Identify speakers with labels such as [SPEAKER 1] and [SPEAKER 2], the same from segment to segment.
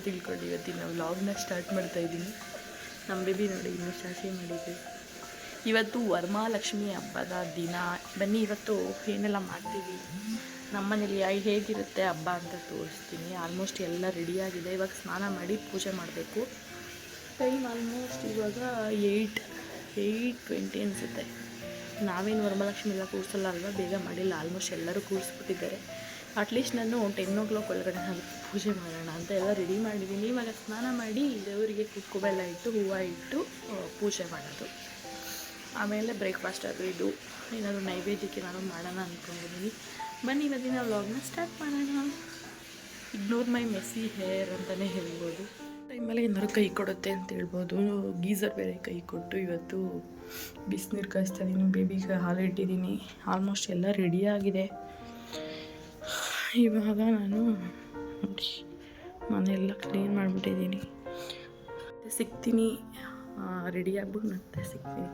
[SPEAKER 1] Start ಮಾಡ್ತಾ ಇದ್ದೀನಿ. ನಮ್ಮ ಬೇಬಿ ನೋಡಿ ಇನ್ನು ಶಾಸಿ ಮಾಡಿದ್ವಿ ಇವತ್ತು ವರಮಹಾಲಕ್ಷ್ಮಿ ಹಬ್ಬದ ದಿನ. ಬನ್ನಿ, ಇವತ್ತು ಏನೆಲ್ಲ ಮಾಡ್ತೀವಿ? ನಮ್ಮನೇಲಿ ಯಾ- ಹೇಗಿರುತ್ತೆ ಹಬ್ಬ ಅಂತ ತೋರಿಸ್ತೀನಿ. ಆಲ್ಮೋಸ್ಟ್ ಎಲ್ಲ ರೆಡಿಯಾಗಿದೆ ಇವಾಗ ಸ್ನಾನ ಮಾಡಿ ಪೂಜೆ ಮಾಡಬೇಕು. ಟೈಮ್ ಆಲ್ಮೋಸ್ಟ್ ಇವಾಗ ಏಯ್ಟ್ ಏಯ್ಟ್ ಟ್ವೆಂಟಿ ಅನಿಸುತ್ತೆ. ನಾವೇನು ವರಮಹಾಲಕ್ಷ್ಮಿ ಎಲ್ಲ ಕೂರಿಸಲ್ಲ ಅಲ್ವಾ? ಬೇಗ ಮಾಡಿಲ್ಲ. ಆಲ್ಮೋಸ್ಟ್ ಎಲ್ಲರೂ ಕೂರಿಸ್ಬಿಟ್ಟಿದ್ದಾರೆ. ಅಟ್ಲೀಸ್ಟ್ ನಾನು ಟೆನ್ ಓ ಕ್ಲಾಕ್ ಒಳಗಡೆ ಪೂಜೆ ಮಾಡೋಣ ಅಂತ ಎಲ್ಲ ರೆಡಿ ಮಾಡಿದ್ದೀನಿ ಇವಾಗ ಸ್ನಾನ ಮಾಡಿ ದೇವರಿಗೆ ಕುಕ್ಕು ಬೆಲ್ಲ ಇಟ್ಟು, ಹೂವು ಇಟ್ಟು ಪೂಜೆ ಮಾಡೋದು. ಆಮೇಲೆ ಬ್ರೇಕ್ಫಾಸ್ಟ್ ಅದು ಇದು. ಏನಾದರೂ ನೈವೇದ್ಯಕ್ಕೆ ನಾನು ಮಾಡೋಣ ಅಂದ್ಕೊಂಡಿದ್ದೀನಿ ಬನ್ನಿ ಇವತ್ತಿನ ವ್ಲಾಗ್ನ ಸ್ಟಾರ್ಟ್ ಮಾಡೋಣ. ಇಗ್ನೋರ್ ಮೈ ಮೆಸ್ಸಿ ಹೇರ್ ಅಂತಲೇ ಹೇಳ್ಬೋದು. ಟೈಮಲ್ಲಿ ಏನಾದ್ರು ಕೈ ಕೊಡುತ್ತೆ ಅಂತ ಹೇಳ್ಬೋದು. ಗೀಸರ್ ಬೇರೆ ಕೈ ಕೊಟ್ಟು ಇವತ್ತು ಬಿಸಿನೀರು ಕಾಯಿಸ್ತಾ ಇದ್ದೀನಿ ಬೇಬಿಗೆ ಹಾಲು ಇಟ್ಟಿದ್ದೀನಿ ಆಲ್ಮೋಸ್ಟ್ ಎಲ್ಲ ರೆಡಿಯಾಗಿದೆ ಇವಾಗ ನಾನು ನೋಡಿ ಮನೆಯೆಲ್ಲ ಕ್ಲೀನ್ ಮಾಡಿಬಿಟ್ಟಿದ್ದೀನಿ. ಸಿಗ್ತೀನಿ. ರೆಡಿ ಆಗ್ಬಿಟ್ಟು ಮತ್ತೆ ಸಿಗ್ತೀನಿ.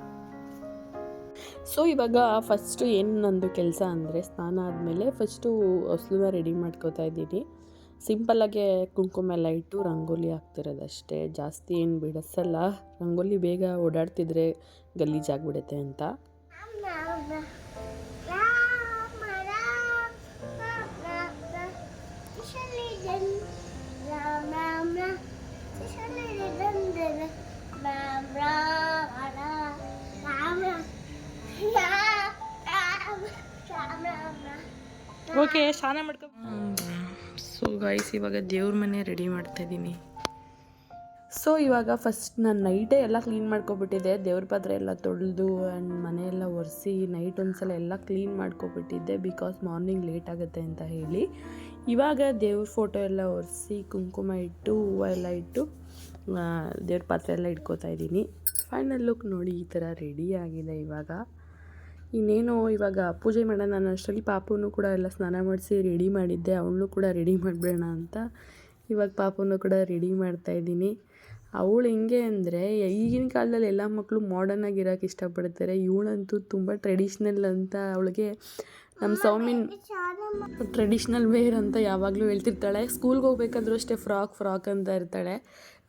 [SPEAKER 1] ಸೊ ಇವಾಗ ಫಸ್ಟು ಏನು ನಂದು ಕೆಲಸ ಅಂದರೆ ಸ್ನಾನ ಆದಮೇಲೆ ಫಸ್ಟು ಹೊಸ್ಲನ್ನ ರೆಡಿ ಮಾಡ್ಕೋತಾ ಇದ್ದೀನಿ. ಸಿಂಪಲ್ಲಾಗೆ ಕುಂಕುಮ ಎಲ್ಲ ಇಟ್ಟು ರಂಗೋಲಿ ಹಾಕ್ತಿರೋದಷ್ಟೇ. ಜಾಸ್ತಿ ಏನು ಬಿಡಿಸಲ್ಲ. ರಂಗೋಲಿ ಬೇಗ ಓಡಾಡ್ತಿದ್ರೆ ಗಲೀಜಾಗ್ಬಿಡುತ್ತೆ ಅಂತ. ಓಕೆ, ಸ್ನಾನ ಮಾಡ್ಕೊ ಸೊ ಗಾಯ್ಸ್ ಇವಾಗ ದೇವ್ರ ಮನೆ ರೆಡಿ ಮಾಡ್ತಾ ಇದ್ದೀನಿ ಸೊ ಇವಾಗ ಫಸ್ಟ್ ನಾನು ನೈಟೇ ಎಲ್ಲ ಕ್ಲೀನ್ ಮಾಡ್ಕೊಬಿಟ್ಟಿದ್ದೆ. ದೇವ್ರ ಪಾತ್ರೆ ಎಲ್ಲ ತೊಳೆದು ಆ್ಯಂಡ್ ಮನೆಯೆಲ್ಲ ಒರೆಸಿ ನೈಟ್ ಒಂದ್ಸಲ ಎಲ್ಲ ಕ್ಲೀನ್ ಮಾಡ್ಕೊಬಿಟ್ಟಿದ್ದೆ ಬಿಕಾಸ್ ಮಾರ್ನಿಂಗ್ ಲೇಟ್ ಆಗುತ್ತೆ ಅಂತ ಹೇಳಿ. ಇವಾಗ ದೇವ್ರ ಫೋಟೋ ಎಲ್ಲ ಒರೆಸಿ ಕುಂಕುಮ ಇಟ್ಟು, ಹೂವು ಎಲ್ಲ ಇಟ್ಟು ದೇವ್ರ ಪಾತ್ರೆ ಎಲ್ಲ ಇಟ್ಕೋತಾ ಇದ್ದೀನಿ ಫೈನಲ್ ಲುಕ್ ನೋಡಿ ಈ ಥರ ರೆಡಿ ಆಗಿದೆ ಇವಾಗ. ಇನ್ನೇನು ಇವಾಗ ಪೂಜೆ ಮಾಡೋಣ ನಾನು ಅಷ್ಟರಲ್ಲಿ ಪಾಪುನು ಕೂಡ ಎಲ್ಲ ಸ್ನಾನ ಮಾಡಿಸಿ ರೆಡಿ ಮಾಡಿದ್ದೆ, ಅವಳನ್ನು ಕೂಡ ರೆಡಿ ಮಾಡಿಬಿಡೋಣ ಅಂತ. ಇವಾಗ ಪಾಪುನು ಕೂಡ ರೆಡಿ ಮಾಡ್ತಾ ಇದ್ದೀನಿ. ಅವಳು ಹೆಂಗೆ ಅಂದರೆ ಈಗಿನ ಕಾಲದಲ್ಲಿ ಎಲ್ಲ ಮಕ್ಕಳು ಮಾಡರ್ನ್ ಆಗಿರೋಕೆ ಇಷ್ಟಪಡ್ತಾರೆ. ಇವಳಂತೂ ತುಂಬ ಟ್ರೆಡಿಷ್ನಲ್ ಅಂತ ಅವಳಿಗೆ ನಮ್ಮ ಸೌಮಿನ್ ಟ್ರೆಡಿಷ್ನಲ್ ವೇರ್ ಅಂತ ಯಾವಾಗಲೂ ಹೇಳ್ತಿರ್ತಾಳೆ. ಸ್ಕೂಲ್ಗೆ ಹೋಗ್ಬೇಕಾದ್ರೂ ಅಷ್ಟೇ ಫ್ರಾಕ್ ಫ್ರಾಕ್ ಅಂತ ಇರ್ತಾಳೆ.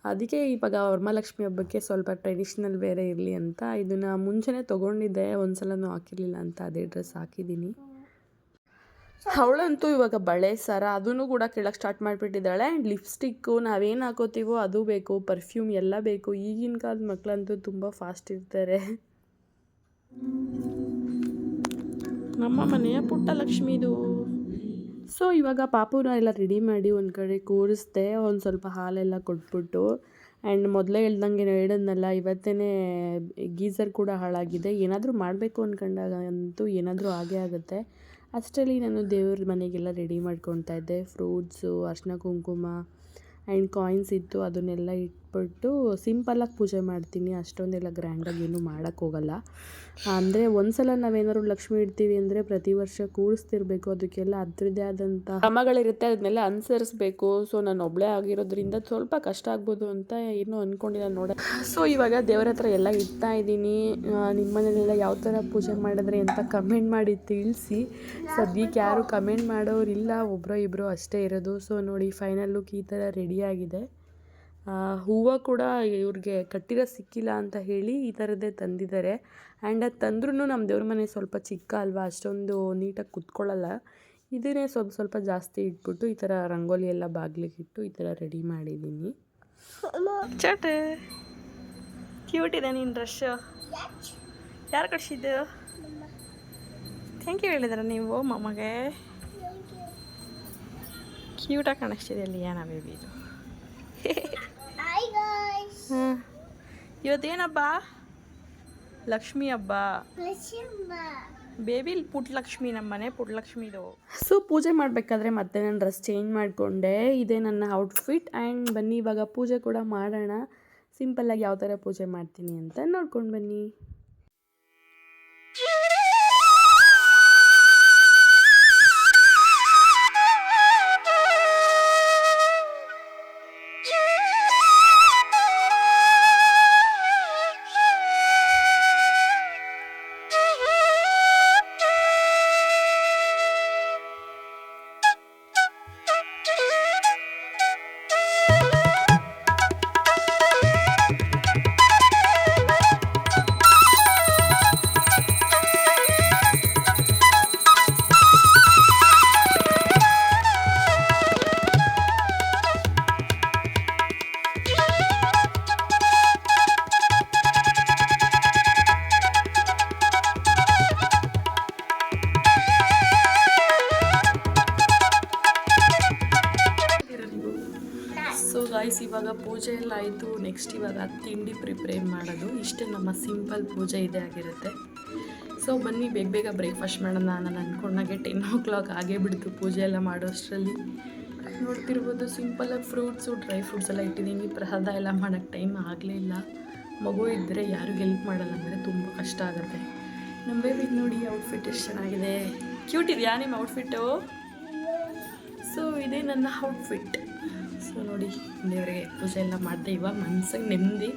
[SPEAKER 1] ಅದಕ್ಕೆ ಇವಾಗ ವರಮಹಾಲಕ್ಷ್ಮಿ ಹಬ್ಬಕ್ಕೆ ಸ್ವಲ್ಪ ಟ್ರೆಡಿಷ್ನಲ್ ಬೇರೆ ಇರಲಿ ಅಂತ ಇದನ್ನು ಮುಂಚೆನೇ ತೊಗೊಂಡಿದ್ದೆ ಒಂದು ಸಲನೂ ಹಾಕಿರಲಿಲ್ಲ ಅಂತ ಅದೇ ಡ್ರೆಸ್ ಹಾಕಿದ್ದೀನಿ. ಅವಳಂತೂ ಇವಾಗ ಬಳೆ ಸರ ಅದನ್ನು ಕೂಡ ಕೇಳಕ್ಕೆ ಸ್ಟಾರ್ಟ್ ಮಾಡಿಬಿಟ್ಟಿದ್ದಾಳೆ. ಆ್ಯಂಡ್ ಲಿಪ್ಸ್ಟಿಕ್ಕು ನಾವೇನು ಹಾಕೋತೀವೋ ಅದು ಬೇಕು ಪರ್ಫ್ಯೂಮ್ ಎಲ್ಲ ಬೇಕು. ಈಗಿನ ಕಾಲದ ಮಕ್ಕಳಂತೂ ತುಂಬ ಫಾಸ್ಟ್ ಇರ್ತಾರೆ. ನಮ್ಮ ಮನೆಯ ಪುಟ್ಟ ಲಕ್ಷ್ಮಿದು ಸೊ ಇವಾಗ ಪಾಪುನ ಎಲ್ಲ ರೆಡಿ ಮಾಡಿ ಒಂದು ಕಡೆ ಕೂರಿಸ್ದೆ, ಒಂದು ಸ್ವಲ್ಪ ಹಾಲೆಲ್ಲ ಕೊಟ್ಬಿಟ್ಟು. ಆ್ಯಂಡ್ ಮೊದಲೇ ಹೇಳ್ದಂಗೆ ಹೇಳಿದ್ನಲ್ಲ ಇವತ್ತೇ ಗೀಸರ್ ಕೂಡ ಹಾಳಾಗಿದೆ. ಏನಾದರೂ ಮಾಡಬೇಕು ಅಂದ್ಕೊಂಡಾಗ ಅಂತೂ ಏನಾದರೂ ಆಗೇ ಆಗುತ್ತೆ. ಅಷ್ಟರಲ್ಲಿ ನಾನು ದೇವ್ರ ಮನೆಗೆಲ್ಲ ರೆಡಿ ಮಾಡ್ಕೊತಾ ಇದ್ದೆ. ಫ್ರೂಟ್ಸು ಅರ್ಶಿನ ಕುಂಕುಮ ಆ್ಯಂಡ್ ಕಾಯಿನ್ಸ್ ಇತ್ತು. ಅದನ್ನೆಲ್ಲ ಇಟ್ಬಿಟ್ಟು ಸಿಂಪಲ್ಲಾಗಿ ಪೂಜೆ ಮಾಡ್ತೀನಿ. ಅಷ್ಟೊಂದೆಲ್ಲ ಗ್ರ್ಯಾಂಡಾಗಿ ಏನೂ ಮಾಡೋಕ್ಕೆ ಹೋಗಲ್ಲ. ಅಂದರೆ ಒಂದ್ಸಲ ನಾವೇನಾದ್ರು ಲಕ್ಷ್ಮಿ ಇಡ್ತೀವಿ ಅಂದರೆ ಪ್ರತಿ ವರ್ಷ ಕೂರಿಸ್ತಿರ್ಬೇಕು. ಅದಕ್ಕೆಲ್ಲ ಅದರದ್ದೇ ಆದಂಥ ಕ್ರಮಗಳಿರುತ್ತೆ. ಅದನ್ನೆಲ್ಲ ಅನುಸರಿಸ್ಬೇಕು. ಸೊ ನಾನು ಒಬ್ಬಳೇ ಆಗಿರೋದ್ರಿಂದ ಸ್ವಲ್ಪ ಕಷ್ಟ ಆಗ್ಬೋದು ಅಂತ ಏನೂ ಅಂದ್ಕೊಂಡಿಲ್ಲ ನೋಡ. ಸೊ ಇವಾಗ ದೇವರ ಹತ್ರ ಎಲ್ಲ ಇಡ್ತಾ ಇದ್ದೀನಿ. ನಿಮ್ಮ ಮನೇಲೆಲ್ಲ ಯಾವ ಥರ ಪೂಜೆ ಮಾಡಿದ್ರೆ ಅಂತ ಕಮೆಂಟ್ ಮಾಡಿ ತಿಳಿಸಿ. ಸದ್ಯಕ್ಕೆ ಯಾರು ಕಮೆಂಟ್ ಮಾಡೋರಿಲ್ಲ ಒಬ್ಬರೋ ಇಬ್ಬರೋ ಅಷ್ಟೇ ಇರೋದು. ಸೊ ನೋಡಿ ಫೈನಲ್ ಲುಕ್ ಈ ಥರ ರೆಡಿಯಾಗಿದೆ ಹೂವು ಕೂಡ ಇವ್ರಿಗೆ ಕಟ್ಟಿರೋ ಸಿಕ್ಕಿಲ್ಲ ಅಂತ ಹೇಳಿ ಈ ಥರದ್ದೇ ತಂದಿದ್ದಾರೆ. ಆ್ಯಂಡ್ ಅದು ತಂದ್ರೂ ನಮ್ಮ ದೇವ್ರ ಮನೆ ಸ್ವಲ್ಪ ಚಿಕ್ಕ ಅಲ್ವಾ, ಅಷ್ಟೊಂದು ನೀಟಾಗಿ ಕುತ್ಕೊಳ್ಳಲ್ಲ. ಇದನ್ನೇ ಸ್ವಲ್ಪ ಸ್ವಲ್ಪ ಜಾಸ್ತಿ ಇಟ್ಬಿಟ್ಟು ಈ ಥರ ರಂಗೋಲಿ ಎಲ್ಲ ಬಾಗಿಲಿಗೆ ಇಟ್ಟು ಈ ಥರ ರೆಡಿ ಮಾಡಿದ್ದೀನಿ ಕ್ಯೂಟ್ ಇದೆ ನೀನು ಡ್ರೆಸ್ ಯಾರು ಕಟ್ಸಿದ್ದು? ಥ್ಯಾಂಕ್ ಯು ಹೇಳಿದ್ರ ನೀವು ಮಮ್ಮಗೆ ಕ್ಯೂಟಾಗಿ ಕಾಣಿಸ್ತಿದೆ ಲಿಯಾನ ಬೇಬಿ ಇದು? ಹಾಂ ಇವತ್ತೇನಬ್ಬ ಲಕ್ಷ್ಮಿ ಹಬ್ಬ. ಬೇಬಿ ಪುಟ್ಲಕ್ಷ್ಮಿ ನಮ್ಮ ಮನೆ ಪುಟ್ಲಕ್ಷ್ಮಿದು. ಸೊ ಪೂಜೆ ಮಾಡಬೇಕಾದ್ರೆ ಮತ್ತೆ ನಾನು ಡ್ರೆಸ್ ಚೇಂಜ್ ಮಾಡಿಕೊಂಡೆ. ಇದೇ ನನ್ನ ಔಟ್ಫಿಟ್ ಆ್ಯಂಡ್ ಬನ್ನಿ ಇವಾಗ ಪೂಜೆ ಕೂಡ ಮಾಡೋಣ. ಸಿಂಪಲ್ಲಾಗಿ ಯಾವ ಥರ ಪೂಜೆ ಮಾಡ್ತೀನಿ ಅಂತ ನೋಡ್ಕೊಂಡು ಬನ್ನಿ.
[SPEAKER 2] ಇವಾಗ ಪೂಜೆ ಎಲ್ಲ ಆಯಿತು. ನೆಕ್ಸ್ಟ್ ಇವಾಗ ತಿಂಡಿ ಪ್ರಿಪೇರ್ ಮಾಡೋದು. ಇಷ್ಟೇ ನಮ್ಮ ಸಿಂಪಲ್ ಪೂಜೆ ಇದೆ ಆಗಿರುತ್ತೆ. ಸೊ ಬನ್ನಿ, ಬೇಗ ಬೇಗ ಬ್ರೇಕ್ಫಾಸ್ಟ್ ಮಾಡೋಣ ನಾನು ಅಂದ್ಕೊಂಡಾಗೆ ಟೆನ್ ಓ ಕ್ಲಾಕ್ ಆಗೇ ಬಿಡ್ತು ಪೂಜೆ ಎಲ್ಲ ಮಾಡೋಷ್ಟರಲ್ಲಿ. ನೋಡ್ತಿರ್ಬೋದು ಸಿಂಪಲಾಗಿ ಫ್ರೂಟ್ಸು ಡ್ರೈ ಫ್ರೂಟ್ಸ್ ಎಲ್ಲ ಇಟ್ಟಿದ್ದೀನಿ. ಪ್ರಸಾದ ಎಲ್ಲ ಮಾಡೋಕ್ಕೆ ಟೈಮ್ ಆಗಲೇ ಇಲ್ಲ. ಮಗು ಇದ್ದರೆ ಯಾರು ಹೆಲ್ಪ್ ಮಾಡಲ್ಲ ಅಂದರೆ ತುಂಬ ಕಷ್ಟ ಆಗುತ್ತೆ. ನಮ್ಮ ಬೇಬಿ ನೋಡಿ ಔಟ್ಫಿಟ್ ಎಷ್ಟು ಚೆನ್ನಾಗಿದೆ. ಕ್ಯೂಟ್ ಇದೆಯಾ ನಿಮ್ಮ ಔಟ್ಫಿಟ್ಟು ಸೊ ಇದೇ ನನ್ನ ಔಟ್ಫಿಟ್ ಸೊ ನೋಡಿ ದೇವರಿಗೆ ಪೂಜೆ ಎಲ್ಲ ಮಾಡಿದೆ. ಇವಾಗ ಮನ್ಸಿಗೆ ನೆಮ್ಮದಿ.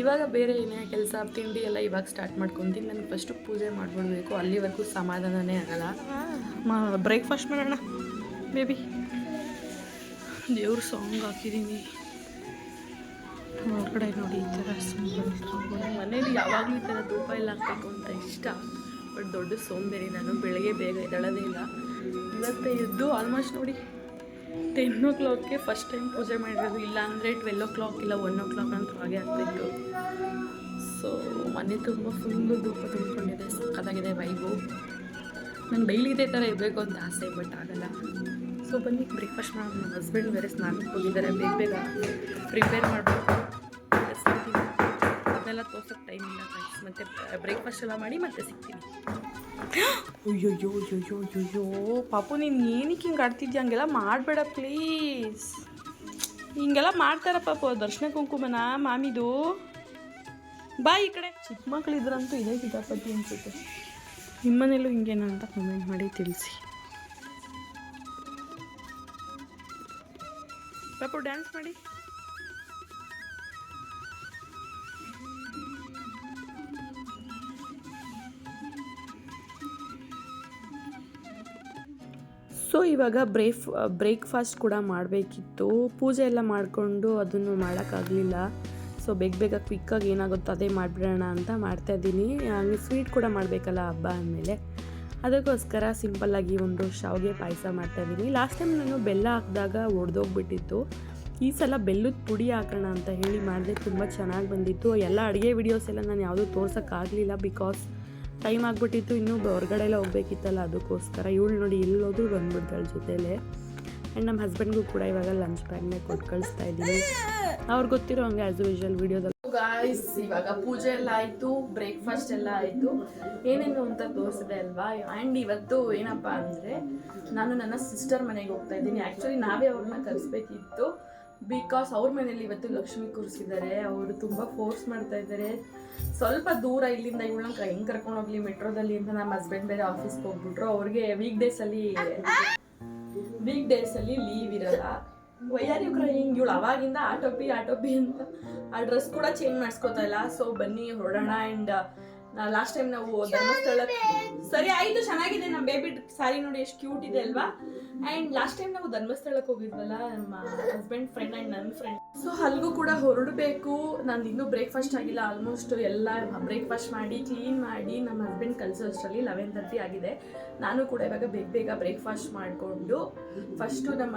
[SPEAKER 2] ಇವಾಗ ಬೇರೆ ಏನೇ ಕೆಲಸ, ತಿಂಡಿ ಎಲ್ಲ ಇವಾಗ ಸ್ಟಾರ್ಟ್ ಮಾಡ್ಕೊತೀನಿ. ನನಗೆ ಫಸ್ಟು ಪೂಜೆ ಮಾಡ್ಬಿಡ್ಬೇಕು. ಅಲ್ಲಿವರೆಗೂ ಸಮಾಧಾನನೇ ಆಗಲ್ಲ. ಬ್ರೇಕ್ಫಾಸ್ಟ್ ಮಾಡೋಣ ಬೇಬಿ ದೇವ್ರ ಸಾಂಗ್ ಹಾಕಿದ್ದೀನಿ ಹೊರಗಡೆ ನೋಡಿ ಈ ಥರ ಮನೇಲಿ ಯಾವಾಗಲೂ ಈ ಥರ ಧೂಪ ಎಲ್ಲ ಹಾಕಬೇಕು ಅಂತ ಇಷ್ಟ. ಬಟ್ ದೊಡ್ಡ ಸೋಂಬೇರಿ ನಾನು ಬೆಳಗ್ಗೆ ಬೇಗ ಎದ್ದಳೋದೇ ಇಲ್ಲ. ಇವತ್ತು ಎದ್ದು ಆಲ್ಮೋಸ್ಟ್ ನೋಡಿ ಟೆನ್ ಓ ಕ್ಲಾಕ್ಗೆ ಫಸ್ಟ್ ಟೈಮ್ ಪೂಜೆ ಮಾಡಿರೋದು ಇಲ್ಲ ಅಂದರೆ ಟ್ವೆಲ್ ಓ ಕ್ಲಾಕ್ ಇಲ್ಲ ಒನ್ ಓ ಕ್ಲಾಕ್ ಅಂತ ಹಾಗೆ ಆಗ್ತಿತ್ತು. ಸೊ ಮನೆ ತುಂಬ ಫುಲ್ಲು ದುಃಖ ತುಂಬಿಕೊಂಡಿದೆ, ಸಕ್ಕತ್ತಾಗಿದೆ ವೈಬು ನಂಗೆ ಡೈಲಿ ಇದೇ ಥರ ಇರಬೇಕು ಅಂತ ಆಸೆ ಬಟ್ ಆಗಲ್ಲ. ಸೊ ಬನ್ನಿ ಬ್ರೇಕ್ಫಾಸ್ಟ್ ಮಾಡೋದು ನನ್ನ ಹಸ್ಬೆಂಡ್ ಬೇರೆ ಸ್ನಾನಕ್ಕೆ ಹೋಗಿದ್ದಾರೆ. ಬೇಗ ಬೇಗ ಪ್ರಿಪೇರ್ ಮಾಡಬೇಕು. ಅದೆಲ್ಲ ತೋರ್ಸೋಕ್ಕೆ ಟೈಮ್ ಇಲ್ಲ ಫ್ರೆಂಡ್ಸ್ ಮತ್ತು ಬ್ರೇಕ್ಫಾಸ್ಟ್ ಎಲ್ಲ ಮಾಡಿ ಮತ್ತೆ ಸಿಗ್ತೀನಿ. ಅಯ್ಯೋಯ್ಯೋ ಅಯ್ಯೋಯ್ಯೋ ಅಯ್ಯೋಯ್ಯೋ. ಪಾಪು, ನೀನು ಏನಕ್ಕೆ ಹಿಂಗೆ ಆಡ್ತಿದ್ಯಾ? ಹಂಗೆಲ್ಲ ಮಾಡಬೇಡ ಪ್ಲೀಸ್ ಹಿಂಗೆಲ್ಲ ಮಾಡ್ತಾರ ಪಾಪು, ದರ್ಶನ ಕುಂಕುಮನ, ಮಾಮಿದು. ಬಾ ಈ ಕಡೆ. ಚಿಕ್ಕ ಮಕ್ಳಿದ್ರಂತೂ ಇದೇ ಕಿತಾಪತಿ ಅನ್ಸುತ್ತೆ. ನಿಮ್ಮನೇಲೂ ಹಿಂಗೇನ ಅಂತ ಕಮೆಂಟ್ ಮಾಡಿ ತಿಳಿಸಿ. ಪಾಪು ಡ್ಯಾನ್ಸ್ ಮಾಡಿ. ಸೊ ಇವಾಗ ಬ್ರೇಫ್ ಬ್ರೇಕ್ಫಾಸ್ಟ್ ಕೂಡ ಮಾಡಬೇಕಿತ್ತು. ಪೂಜೆ ಎಲ್ಲ ಮಾಡಿಕೊಂಡು ಅದನ್ನು ಮಾಡೋಕ್ಕಾಗಲಿಲ್ಲ. ಸೊ ಬೇಗ ಬೇಗ ಕ್ವಿಕ್ಕಾಗಿ ಏನಾಗುತ್ತೋ ಅದೇ ಮಾಡಿಬಿಡೋಣ ಅಂತ ಮಾಡ್ತಾಯಿದ್ದೀನಿ ಹಂಗೆ ಸ್ವೀಟ್ ಕೂಡ ಮಾಡಬೇಕಲ್ಲ ಹಬ್ಬ ಅಂದಮೇಲೆ. ಅದಕ್ಕೋಸ್ಕರ ಸಿಂಪಲ್ಲಾಗಿ ಒಂದು ಶಾವಿಗೆ ಪಾಯಸ ಮಾಡ್ತಾಯಿದ್ದೀನಿ ಲಾಸ್ಟ್ ಟೈಮ್ ನಾನು ಬೆಲ್ಲ ಹಾಕಿದಾಗ ಒಡೆದೋಗ್ಬಿಟ್ಟಿತ್ತು. ಈ ಸಲ ಬೆಲ್ಲದ ಪುಡಿ ಹಾಕೋಣ ಅಂತ ಹೇಳಿ ಮಾಡಿದೆ. ತುಂಬ ಚೆನ್ನಾಗಿ ಬಂದಿತ್ತು. ಎಲ್ಲ ಅಡುಗೆ ವಿಡಿಯೋಸ್ ಎಲ್ಲ ನಾನು ಯಾವುದೂ ತೋರ್ಸೋಕ್ಕಾಗಲಿಲ್ಲ ಬಿಕಾಸ್ ಟೈಮ್ ಆಗಿಬಿಟ್ಟಿತ್ತು, ಇನ್ನೂ ಹೊರಗಡೆ ಎಲ್ಲ ಹೋಗ್ಬೇಕಿತ್ತಲ್ಲ, ಅದಕ್ಕೋಸ್ಕರ ಇವಳು ನೋಡಿ ಎಲ್ಲೋದ್ರೂ ಬಂದ್ಬಿಡ್ತಾಳೆ ಜೊತೆಲೇ. ಆ್ಯಂಡ್ ನಮ್ಮ ಹಸ್ಬೆಂಡ್ಗೂ ಕೂಡ ಇವಾಗ ಲಂಚ್ ಬ್ಯಾಗ್ನೇ ಕೊಟ್ಟು ಕಳಿಸ್ತಾ ಇದ್ದೀನಿ. ಅವ್ರಿಗೆ ಗೊತ್ತಿರೋ ಹಂಗೆ ಆ್ಯಸ್ ಯೂಶಲ್ ವಿಡಿಯೋದಲ್ಲಿ ಗಾಯ್ಸ್ ಇವಾಗ ಪೂಜೆ ಎಲ್ಲ ಆಯಿತು ಬ್ರೇಕ್ಫಾಸ್ಟ್ ಎಲ್ಲ ಆಯಿತು. ಏನೇನು ಅಂತ ತೋರಿಸಿದೆ ಅಲ್ವಾ? ಆ್ಯಂಡ್ ಇವತ್ತು ಏನಪ್ಪ ಅಂದರೆ, ನಾನು ನನ್ನ ಸಿಸ್ಟರ್ ಮನೆಗೆ ಹೋಗ್ತಾ ಇದ್ದೀನಿ. ಆ್ಯಕ್ಚುಲಿ ನಾವೇ ಅವ್ರನ್ನ ಕಲಿಸ್ಬೇಕಿತ್ತು ಬಿಕಾಸ್ ಅವ್ರ ಮನೇಲಿ ಇವತ್ತು ಲಕ್ಷ್ಮಿ ಕೂರಿಸಿದ್ದಾರೆ, ಅವರು ತುಂಬ ಫೋರ್ಸ್ ಮಾಡ್ತಾ ಇದ್ದಾರೆ. ಸ್ವಲ್ಪ ದೂರ ಇಲ್ಲಿಂದ ಇವಳನ್ನ ಹೆಂಗೆ ಕರ್ಕೊಂಡು ಹೋಗ್ಲಿ ಮೆಟ್ರೋದಲ್ಲಿ ಅಂತ ನಮ್ಮ ಹಸ್ಬೆಂಡ್ ಬೇರೆ ಆಫೀಸ್ಗೆ ಹೋಗ್ಬಿಟ್ರು. ಅವ್ರಿಗೆ ವೀಕ್ ಡೇಸಲ್ಲಿ ವೀಕ್ ಡೇಸಲ್ಲಿ ಲೀವ್ ಇರಲ್ಲ ವೈಯಾರ್ ಇವ್ರ ಹಿಂಗೆ ಇವಳು ಅವಾಗಿಂದ ಆಟೋಪಿ ಆಟೋಪಿ ಅಂತ ಆ ಡ್ರೆಸ್ ಕೂಡ ಚೇಂಜ್ ಮಾಡಿಸ್ಕೋತಾ ಇಲ್ಲ. ಸೊ ಬನ್ನಿ, ಹೊರಡೋಣ ಆ್ಯಂಡ್ ಲಾಸ್ಟ್ ಟೈಮ್ ನಾವು ಧರ್ಮಸ್ಥಳ ಸರಿ, ಆಯ್ತು, ಚೆನ್ನಾಗಿದೆ. ಬೇಬಿ ಸಾರಿ ನೋಡಿ ಎಷ್ಟು ಕ್ಯೂಟ್ ಇದೆ ಅಲ್ವಾ? ಆ್ಯಂಡ್ ಲಾಸ್ಟ್ ಟೈಮ್ ನಾವು ಧರ್ಮಸ್ಥಳಕ್ಕೆ ಹೋಗಿದ್ವಲ್ಲ, ನಮ್ಮ ಹಸ್ಬೆಂಡ್ ಫ್ರೆಂಡ್ ಆ್ಯಂಡ್ ನನ್ನ ಫ್ರೆಂಡ್ ಸೊ ಅಲ್ಲಿಗೂ ಕೂಡ ಹೊರಡಬೇಕು. ನಾನು ಇನ್ನೂ ಬ್ರೇಕ್ಫಾಸ್ಟ್ ಆಗಿಲ್ಲ. ಆಲ್ಮೋಸ್ಟ್ ಎಲ್ಲ ಬ್ರೇಕ್ಫಾಸ್ಟ್ ಮಾಡಿ ಕ್ಲೀನ್ ಮಾಡಿ ನಮ್ಮ ಹಸ್ಬೆಂಡ್ ಕಲಿಸೋ ಅಷ್ಟರಲ್ಲಿ ಲೆವೆನ್ ತರ್ಟಿ ಆಗಿದೆ. ನಾನು ಕೂಡ ಇವಾಗ ಬೇಗ ಬೇಗ ಬ್ರೇಕ್ಫಾಸ್ಟ್ ಮಾಡಿಕೊಂಡು ಫಸ್ಟು ನಮ್ಮ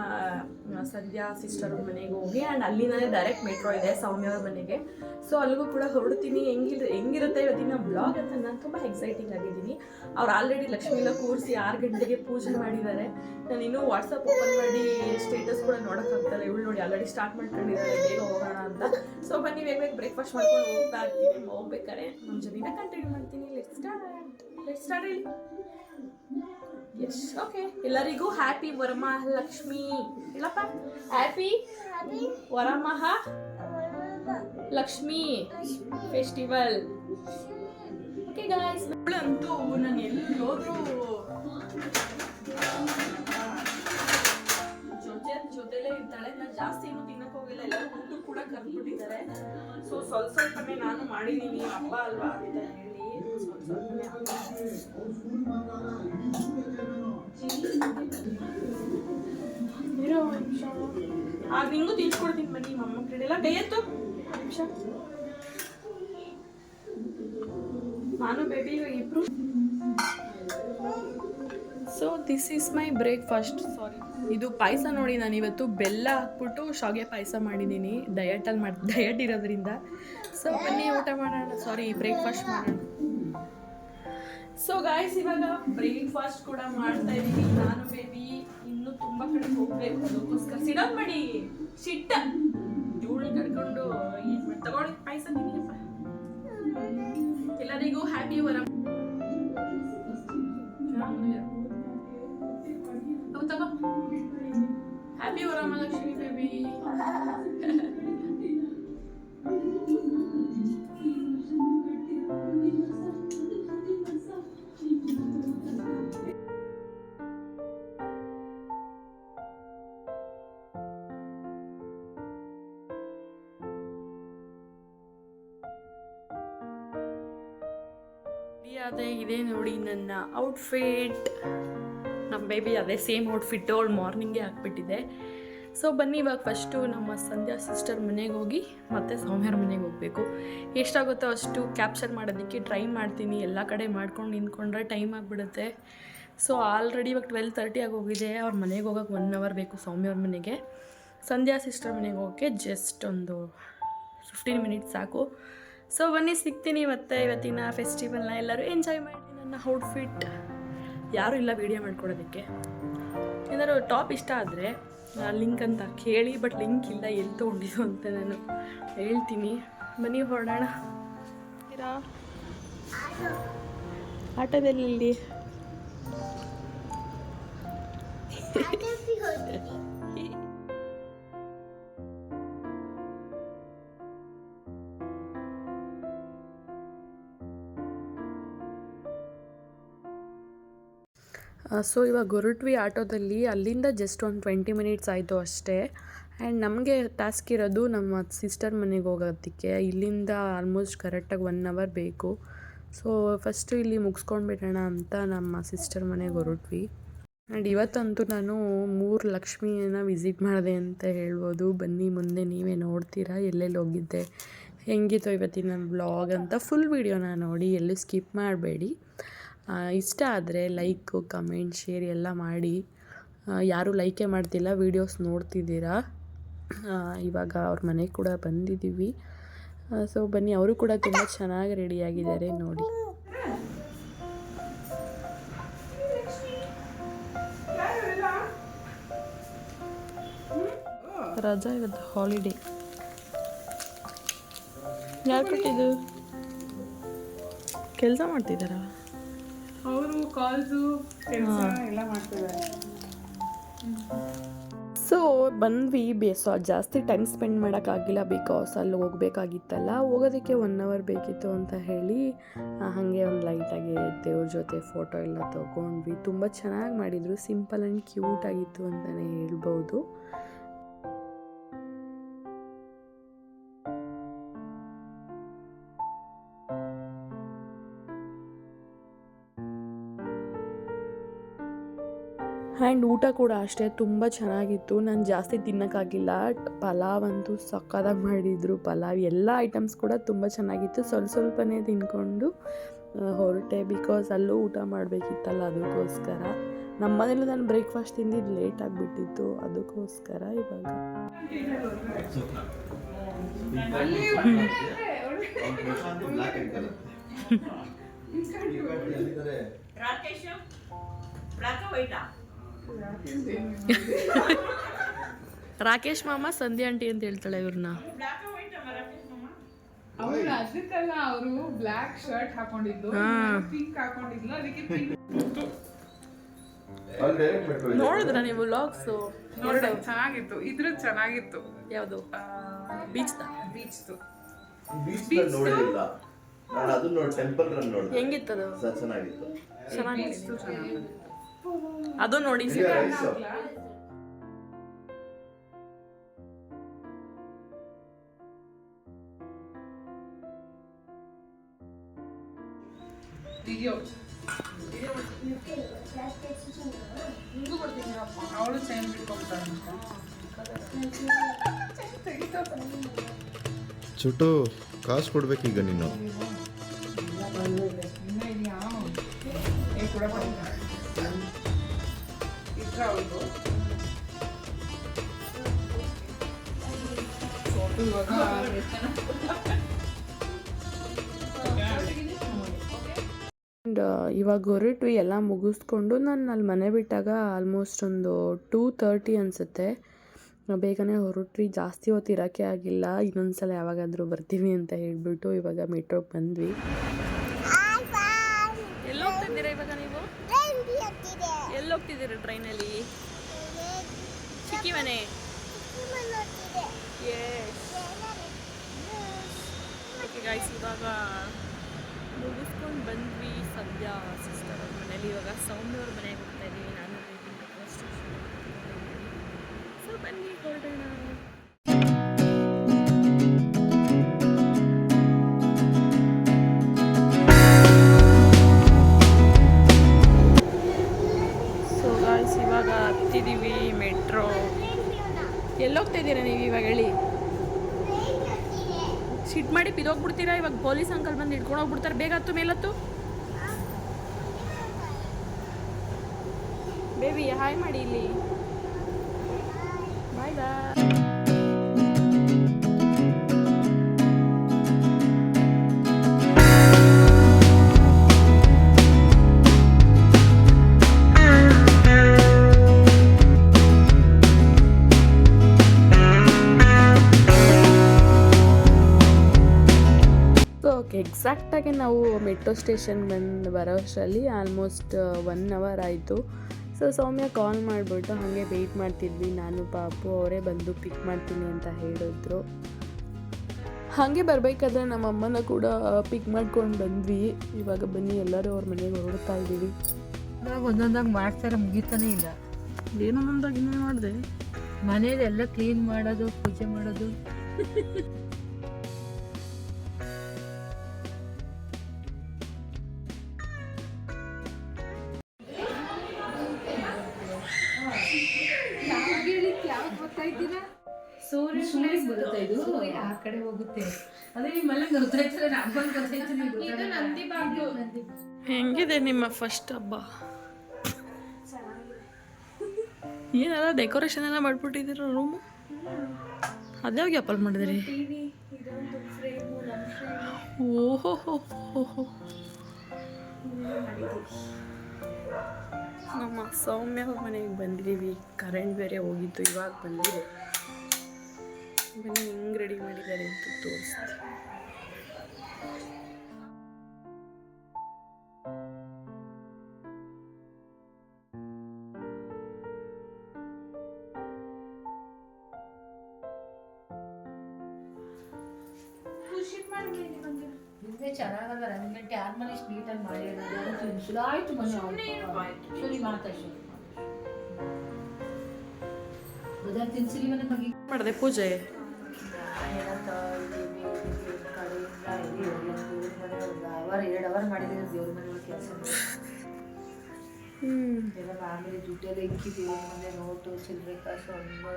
[SPEAKER 2] ಸಂಧ್ಯಾ ಸಿಸ್ಟರ್ ಮನೆಗೆ ಹೋಗಿ ಆ್ಯಂಡ್ ಅಲ್ಲಿಂದಲೇ ಡೈರೆಕ್ಟ್ ಮೆಟ್ರೋ ಇದೆ, ಸೌಮ್ಯ ಅವ್ರ ಮನೆಗೆ. ಸೊ ಅಲ್ಲಿಗೂ ಕೂಡ ಹೊರಡ್ತೀನಿ. ಹೆಂಗಿರ್ ಹೆಂಗಿರುತ್ತೆ ಇವತ್ತಿನ ಬ್ಲಾಗ್ ಅಂತ ನಾನು ತುಂಬ ಎಕ್ಸೈಟಿಂಗ್ ಆಗಿದ್ದೀನಿ. ಅವ್ರು ಆಲ್ರೆಡಿ ಲಕ್ಷ್ಮಿನ ಕೂರಿಸಿ ಆರು ಗಂಟೆಗೆ ಪೂಜೆ ಮಾಡಿದ್ದಾರೆ. ನಾನು ಇನ್ನೂ ವಾಟ್ಸಪ್ ಓಪನ್ ಮಾಡಿ ಸ್ಟೇಟಸ್ ಕೂಡ ನೋಡೋಕ್ಕಾಗ್ತಲ್ಲ ಇವಳು ನೋಡಿ ಆಲ್ರೆಡಿ ಸ್ಟಾರ್ಟ್ ಮಾಡ್ಕೊಂಡಿದ್ದಾರೆ. ಬೇಗ ಹೋಗೋಣ ಅಂತ. ಸೊ ಬನ್ನಿ, ಬೇಗ ಬೇಗ ಬ್ರೇಕ್ಫಾಸ್ಟ್ ಮಾಡ್ಕೊಂಡು ಹೋಗ್ತಾ ಇರ್ತೀನಿ. ಹೋಗ್ಬೇಕಾರೆ ನಮ್ಮ ಜೊತೆನ ಕಂಟಿನ್ಯೂ ಮಾಡ್ತೀನಿ. Let start start yes okay ಎಲ್ಲರಿಗೂ ಹ್ಯಾಪಿ ವರಮಹಾಲಕ್ಷ್ಮಿ. ಇಲ್ಲಪ್ಪ. Happy Varamahalakshmi festival okay guys ಅಂತೂ ನಾನು ಎಲ್ಲಿ ಹೋದ್ರು ಜೊತೆ ಜೊತೆಲೇ ಇರ್ತಾಳೆ. ನಾನು ಜಾಸ್ತಿ ಏನು ತಿನ್ನಕ್ ಹೋಗಿಲ್ಲ. ಎಲ್ಲರೂ ಊಟ ಕೂಡ ಕರ್ದ್ಬಿಟ್ಟಿದ್ದಾರೆ. ಸೊ ಸ್ವಲ್ಪ ಸ್ವಲ್ಪನೇ ನಾನು ಮಾಡಿದ್ದೀನಿ ಹಬ್ಬ ಅಲ್ವಾ ಅಂತ ಹೇಳಿ. ಸ್ವಲ್ಪ ಸ್ವಲ್ಪನೇ ಆಗ ನಿಂಗೂ ತಿಳ್ಸ್ಕೊಡ್ತೀನಿ ಬನ್ನಿ. ಮಮ್ಮ ಕ್ರೀಡೆಲ್ಲ ಡೇ ಒಂದ್ ನಿಮಿಷ. ನಾನು ಬೇಬಿ ಇಬ್ರು. So this is my breakfast sorry ಇದು ಪಾಯಸ ನೋಡಿ, ನಾನು ಇವತ್ತು ಬೆಲ್ಲ ಹಾಕ್ಬಿಟ್ಟು ಶಾವಿಗೆ ಪಾಯಸ ಮಾಡಿದ್ದೀನಿ ಡಯಟಲ್ಲಿ ಮಾಡಿ ಡಯಟ್ ಇರೋದ್ರಿಂದ. ಸೊ ಬನ್ನಿ, ಊಟ ಮಾಡೋಣ. ಸಾರಿ ಬ್ರೇಕ್ಫಾಸ್ಟ್ ಮಾಡೋಣ. ಸೊ ಗಾಯ್ಸ್ ಇವಾಗ ಬ್ರೇಕ್ಫಾಸ್ಟ್ ಕೂಡ ಮಾಡ್ತಾ ಇದ್ದೀನಿ ನಾನು ಬೇಬಿ ಇನ್ನೂ ತುಂಬ ಕಡೆ ಹೋಗಬೇಕು. ಅದಕ್ಕೋಸ್ಕರ, ಸಿಡೋದ್ ಮಾಡಿ. ಶಿಟ್ಟ
[SPEAKER 1] happy Varam happy Varamahalakshmi baby ಅದೇ ಇದೆ ನೋಡಿ ನನ್ನ ಔಟ್ಫಿಟ್ ನಮ್ಮ ಬೇಬಿ ಅದೇ ಸೇಮ್ ಔಟ್ಫಿಟ್ ಅವಳು ಮಾರ್ನಿಂಗೇ ಹಾಕ್ಬಿಟ್ಟಿದೆ. ಸೊ ಬನ್ನಿ ಇವಾಗ ಫಸ್ಟು ನಮ್ಮ ಸಂಧ್ಯಾ ಸಿಸ್ಟರ್ ಮನೆಗೆ ಹೋಗಿ ಮತ್ತೆ ಸೌಮ್ಯರ ಮನೆಗೆ ಹೋಗಬೇಕು. ಎಷ್ಟಾಗುತ್ತೋ ಅಷ್ಟು ಕ್ಯಾಪ್ಚರ್ ಮಾಡೋದಕ್ಕೆ ಟ್ರೈ ಮಾಡ್ತೀನಿ. ಎಲ್ಲ ಕಡೆ ಮಾಡ್ಕೊಂಡು ನಿಂತ್ಕೊಂಡ್ರೆ ಟೈಮ್ ಆಗಿಬಿಡುತ್ತೆ. ಸೊ ಆಲ್ರೆಡಿ ಇವಾಗ ಟ್ವೆಲ್ ತರ್ಟಿ ಆಗೋಗಿದೆ ಅವ್ರ ಮನೆಗೆ ಹೋಗೋಕೆ ಒನ್ ಅವರ್ ಬೇಕು ಸೌಮ್ಯವ್ರ ಮನೆಗೆ. ಸಂಧ್ಯಾ ಸಿಸ್ಟರ್ ಮನೆಗೆ ಹೋಗೋಕ್ಕೆ ಜಸ್ಟ್ ಒಂದು ಫಿಫ್ಟೀನ್ ಮಿನಿಟ್ಸ್ ಸಾಕು. ಸೊ ಬನ್ನಿ, ಸಿಗ್ತೀನಿ ಮತ್ತೆ ಇವತ್ತಿನ ಫೆಸ್ಟಿವಲ್ನ ಎಲ್ಲರೂ ಎಂಜಾಯ್ ಮಾಡಿ ನನ್ನ ಔಟ್ಫಿಟ್ ಯಾರೂ ಇಲ್ಲ ವೀಡಿಯೋ ಮಾಡ್ಕೊಡೋದಕ್ಕೆ. ಏನಾದ್ರು ಟಾಪ್ ಇಷ್ಟ ಆದರೆ ಲಿಂಕ್ ಅಂತ ಕೇಳಿ ಬಟ್ ಲಿಂಕ್ ಇಲ್ಲ, ಎಲ್ಲಿ ತೊಗೊಂಡಿದ್ದು ಅಂತ ನಾನು ಹೇಳ್ತೀನಿ. ಬನ್ನಿ, ಹೊರಡೋಣ. ಆಟೋದಲ್ಲಿ. ಸೊ ಇವಾಗ ಹೊರಟ್ವಿ ಆಟೋದಲ್ಲಿ ಅಲ್ಲಿಂದ ಜಸ್ಟ್ ಒಂದು ಟ್ವೆಂಟಿ ಮಿನಿಟ್ಸ್ ಆಯಿತು ಅಷ್ಟೇ. ಆ್ಯಂಡ್ ನಮಗೆ ಟಾಸ್ಕ್ ಇರೋದು ನಮ್ಮ ಸಿಸ್ಟರ್ ಮನೆಗೆ ಹೋಗೋದಕ್ಕೆ. ಇಲ್ಲಿಂದ ಆಲ್ಮೋಸ್ಟ್ ಕರೆಕ್ಟಾಗಿ ಒನ್ ಅವರ್ ಬೇಕು. ಸೊ ಫಸ್ಟು ಇಲ್ಲಿ ಮುಗಿಸ್ಕೊಂಡು ಬಿಡೋಣ ಅಂತ ನಮ್ಮ ಸಿಸ್ಟರ್ ಮನೆಗೆ ಹೊರಟ್ವಿ ಆ್ಯಂಡ್ ಇವತ್ತಂತೂ ನಾನು ಮೂರು ಲಕ್ಷ್ಮಿಯನ್ನು ವಿಸಿಟ್ ಮಾಡಿದೆ ಅಂತ ಹೇಳ್ಬೋದು. ಬನ್ನಿ ಮುಂದೆ ನೀವೇ ನೋಡ್ತೀರಾ, ಎಲ್ಲೆಲ್ಲಿ ಹೋಗಿದ್ದೆ, ಹೆಂಗಿತ್ತು ಇವತ್ತಿನ ಬ್ಲಾಗ್ ಅಂತ ಫುಲ್ ವೀಡಿಯೋನ ನೋಡಿ, ಎಲ್ಲೂ ಸ್ಕಿಪ್ ಮಾಡಬೇಡಿ. ಇಷ್ಟ ಆದರೆ ಲೈಕು ಕಮೆಂಟ್ ಶೇರ್ ಎಲ್ಲ ಮಾಡಿ. ಯಾರೂ ಲೈಕೇ ಮಾಡ್ತಿಲ್ಲ ವೀಡಿಯೋಸ್ ನೋಡ್ತಿದ್ದೀರಾ? ಇವಾಗ ಅವ್ರ ಮನೆಗೆ ಕೂಡ ಬಂದಿದ್ದೀವಿ. ಸೊ ಬನ್ನಿ, ಅವರು ಕೂಡ ತುಂಬ ಚೆನ್ನಾಗಿ ರೆಡಿಯಾಗಿದ್ದಾರೆ ನೋಡಿ. ರಜಾ ಇವತ್ತು ಹಾಲಿಡೇ ಯಾರು ಕೊಟ್ಟಿದ್ದು? ಕೆಲಸ ಮಾಡ್ತಿದ್ದಾರಾ
[SPEAKER 3] ಅವರು ಕಾಲ್ಸು ಕೆಲಸ ಎಲ್ಲ ಮಾಡ್ತಿದ್ದಾರೆ.
[SPEAKER 1] ಸೊ ಬಂದ್ವಿ. ಬೇಸ ಜಾಸ್ತಿ ಟೈಮ್ ಸ್ಪೆಂಡ್ ಮಾಡೋಕ್ಕಾಗಿಲ್ಲ. ಬಿಕಾಸ್ ಅಲ್ಲಿ ಹೋಗ್ಬೇಕಾಗಿತ್ತಲ್ಲ. ಹೋಗೋದಕ್ಕೆ ಒನ್ ಅವರ್ ಬೇಕಿತ್ತು ಅಂತ ಹೇಳಿ ಹಾಗೆ ಒಂದು ಲೈಟಾಗಿ ದೇವ್ರ ಜೊತೆ ಫೋಟೋ ಎಲ್ಲ ತೊಗೊಂಡ್ವಿ. ತುಂಬ ಚೆನ್ನಾಗಿ ಮಾಡಿದರು. ಸಿಂಪಲ್ ಆ್ಯಂಡ್ ಕ್ಯೂಟ್ ಆಗಿತ್ತು ಅಂತಲೇ ಹೇಳ್ಬೋದು. ಆ್ಯಂಡ್ ಊಟ ಕೂಡ ಅಷ್ಟೇ ತುಂಬ ಚೆನ್ನಾಗಿತ್ತು. ನಾನು ಜಾಸ್ತಿ ತಿನ್ನೋಕ್ಕಾಗಿಲ್ಲ. ಪಲಾವ್ ಅಂತೂ ಸಕ್ಕದಾಗಿ ಮಾಡಿದರು. ಪಲಾವ್ ಎಲ್ಲ ಐಟಮ್ಸ್ ಕೂಡ ತುಂಬ ಚೆನ್ನಾಗಿತ್ತು. ಸ್ವಲ್ಪ ಸ್ವಲ್ಪನೇ ತಿನ್ಕೊಂಡು ಹೊರಟೆ. ಬಿಕಾಸ್ ಅಲ್ಲೂ ಊಟ ಮಾಡಬೇಕಿತ್ತಲ್ಲ ಅದಕ್ಕೋಸ್ಕರ. ನಮ್ಮ ಮನೇಲಿ ನಾನು ಬ್ರೇಕ್ಫಾಸ್ಟ್ ತಿಂದಿದ್ದು ಲೇಟ್ ಆಗಿಬಿಟ್ಟಿತ್ತು. ಅದಕ್ಕೋಸ್ಕರ ಇವಾಗ. ರಾಕೇಶ್ ಮಾಮ ಸಂಧ್ಯಾ ಆಂಟಿ ಅಂತ ಹೇಳ್ತಾಳೆ ಇವ್ರನ್ನ.
[SPEAKER 3] ಅವ್ರು ಅದಕ್ಕಲ್ಲ ಅವರು ಬ್ಲ್ಯಾಕ್ ಶರ್ಟ್ ಹಾಕೊಂಡಿದ್ದು
[SPEAKER 1] ಹಾ.
[SPEAKER 3] ಪಿಂಕ್ ಹಾಕೊಂಡಿದ್ಲು ಅದಕ್ಕೆ ಪಿಂಕ್
[SPEAKER 1] ನೋಡಿದ್ರ ನೀವು ಲಾಗ್ಸು
[SPEAKER 3] ಚೆನ್ನಾಗಿತ್ತು. ಇದ್ರದ್ದು ಚೆನ್ನಾಗಿತ್ತು.
[SPEAKER 1] ಯಾವುದು?
[SPEAKER 3] ಬೀಚ್
[SPEAKER 4] ಬೀಚ್ ನೋಡಿಲ್ಲ ನಾನು ಅದು ನೋಡಿ ಟೆಂಪಲ್ ರನ್ ಚೆನ್ನಾಗಿತ್ತು.
[SPEAKER 3] ಚೆನ್ನಾಗಿತ್ತು.
[SPEAKER 1] ಅದು ನೋಡಿ
[SPEAKER 3] ಅವಳು ಚೈನ್ ಬಿಟ್ಕೊಳ್ತಾಳೆ
[SPEAKER 4] ಚುಟು ಕಾಸು ಕೊಡ್ಬೇಕೀಗ ನೀನು.
[SPEAKER 1] ಆ್ಯಂಡ್ ಇವಾಗ ಹೊರಟು uh, ಎಲ್ಲ ಮುಗಿಸ್ಕೊಂಡು ನಾನು ಅಲ್ಲಿ ಮನೆ ಬಿಟ್ಟಾಗ ಆಲ್ಮೋಸ್ಟ್ ಒಂದು ಟೂ ತರ್ಟಿ ಅನಿಸುತ್ತೆ. ಬೇಗನೆ ಹೊರಟ್ರಿ ಜಾಸ್ತಿ ಹೊತ್ತು ಇರೋಕೆ ಆಗಿಲ್ಲ. ಇನ್ನೊಂದು ಸಲ ಯಾವಾಗಾದರೂ ಬರ್ತೀವಿ ಅಂತ ಹೇಳಿಬಿಟ್ಟು ಇವಾಗ ಮೆಟ್ರೋಗೆ ಬಂದ್ವಿ. ಎಲ್ಲೋಗ್ತಿದ್ದೀರಾ ಇವಾಗ ನೀವು? ಎಲ್ಲೋಗ್ತಿದ್ದೀರಾ ಟ್ರೈನಲ್ಲಿ ಚಿಕ್ಕಿ ಮನೆ ಓಕೆ ಗಾಯ್ಸ್ ಇವಾಗ ಮುಗಿಸ್ಕೊಂಡು ಬಂದ್ವಿ ಸದ್ಯ ಸಿಸ್ಟರ್ ಅವ್ರ ಮನೇಲಿ. ಇವಾಗ ಸೌಮ್ಯ ಅವ್ರ ಮನೆಗೆ ಹೋಗ್ತಾ ಇದ್ದೀವಿ ನಾನು ಸೊ ಬನ್ನಿ, ಹೊರಡೋಣ. ಮಾಡಿ ಇವಾಗ ಪೊಲೀಸ್ ಅಂಕಲ್ ಬಂದು ಹಿಡ್ಕೊಂಡು ಹೋಗ್ಬಿಡ್ತಾರೆ. ಬೇಗ ಹತ್ತು ಮೇಲತ್ತು ಬೇಬಿ ಹಾಯ್ ಮಾಡಿ ಇಲ್ಲಿ. ಎಕ್ಸಾಕ್ಟಾಗಿ ನಾವು ಮೆಟ್ರೋ ಸ್ಟೇಷನ್ ಬಂದು ಬರೋ ಅಷ್ಟರಲ್ಲಿ ಆಲ್ಮೋಸ್ಟ್ ಒನ್ ಅವರ್ ಆಯಿತು. ಸೊ ಸೌಮ್ಯ ಕಾಲ್ ಮಾಡಿಬಿಟ್ಟು ಹಾಗೆ ವೆಯ್ಟ್ ಮಾಡ್ತಿದ್ವಿ. ನಾನು ಪಾಪು ಅವರೇ ಬಂದು ಪಿಕ್ ಮಾಡ್ತೀನಿ ಅಂತ ಹೇಳಿದ್ರು. ಹಾಗೆ ಬರಬೇಕಾದ್ರೆ ನಮ್ಮ ಅಮ್ಮನ ಕೂಡ ಪಿಕ್ ಮಾಡ್ಕೊಂಡು ಬಂದ್ವಿ. ಇವಾಗ ಬನ್ನಿ ಎಲ್ಲರೂ ಅವ್ರ ಮನೆಗೆ ಹೊರಡ್ತಾ ಇದ್ದೀವಿ.
[SPEAKER 5] ಇವಾಗ ಒಂದೊಂದಾಗಿ ಮಾಡ್ತಾರೆ ಮುಗಿತಾನೆ ಇಲ್ಲ.
[SPEAKER 1] ಏನೋ ಒಂದೊಂದಾಗಿ ಇನ್ನೇನು ಮಾಡಿದೆ?
[SPEAKER 5] ಮನೇಲಿ ಎಲ್ಲ ಕ್ಲೀನ್ ಮಾಡೋದು ಪೂಜೆ ಮಾಡೋದು. ಆ ಕಡೆ ಹೋಗುತ್ತೆ. ಅದೇ
[SPEAKER 1] ಹೆಂಗಿದೆ ನಿಮ್ಮ ಫಸ್ಟ್ ಹಬ್ಬ? ಏನಲ್ಲ ಡೆಕೋರೇಷನ್ ಎಲ್ಲ ಮಾಡ್ಬಿಟ್ಟಿದ್ದೀರ ರೂಮು ಅದ್ಯಾವಾಗ ಅಪ್ಪಲ್ ಮಾಡಿದ್ರಿ? ಓಹೋ ಹೋ ಹೋ ಹೋ ನಮ್ಮ ಸೌಮ್ಯ ಮನೆಗೆ ಬಂದಿದ್ದೀವಿ. ಕರೆಂಟ್ ಬೇರೆ ಹೋಗಿತ್ತು, ಇವಾಗ ಬಂದಿದೆ. ಬನ್ನಿ, ಹೆಂಗೆ ರೆಡಿ ಮಾಡಿದ್ದಾರೆ ಅಂತ ತೋರಿಸ್ತೀನಿ.
[SPEAKER 5] ಹಿಂದೆ ಚೆನ್ನಾಗದ ರಂಗಂಟೆ ಆದ್ಮೇಲೆ ಇಷ್ಟು ನೀಟಾಗಿ ಮಾಡಿ ಸುಧಾಯ್ತು ಮನೆ ಸರಿ ಮಾತಾಡಿ ಉದಾ ತಿನ್ಸಿಲಿ ಮನೆ ಬಗ್ಗೆ
[SPEAKER 1] ಮಾಡಿದೆ ಪೂಜೆ
[SPEAKER 5] ಅವರ್ ಎರಡು ಅವರ್ ಮಾಡಿದ್ರೆ ದೇವ್ರ ಮನೆ ಕೆಲಸ
[SPEAKER 1] ಹ್ಞೂ
[SPEAKER 5] ಎಲ್ಲ ಆಮೇಲೆ ದುಡ್ಡೆಲ್ಲ ಇಕ್ಕಿ ದೇವ್ರ ಮನೆ ನೋಟು ಚಿಲ್ಲರೆ ಕಾಸು ಹಣ್ಣು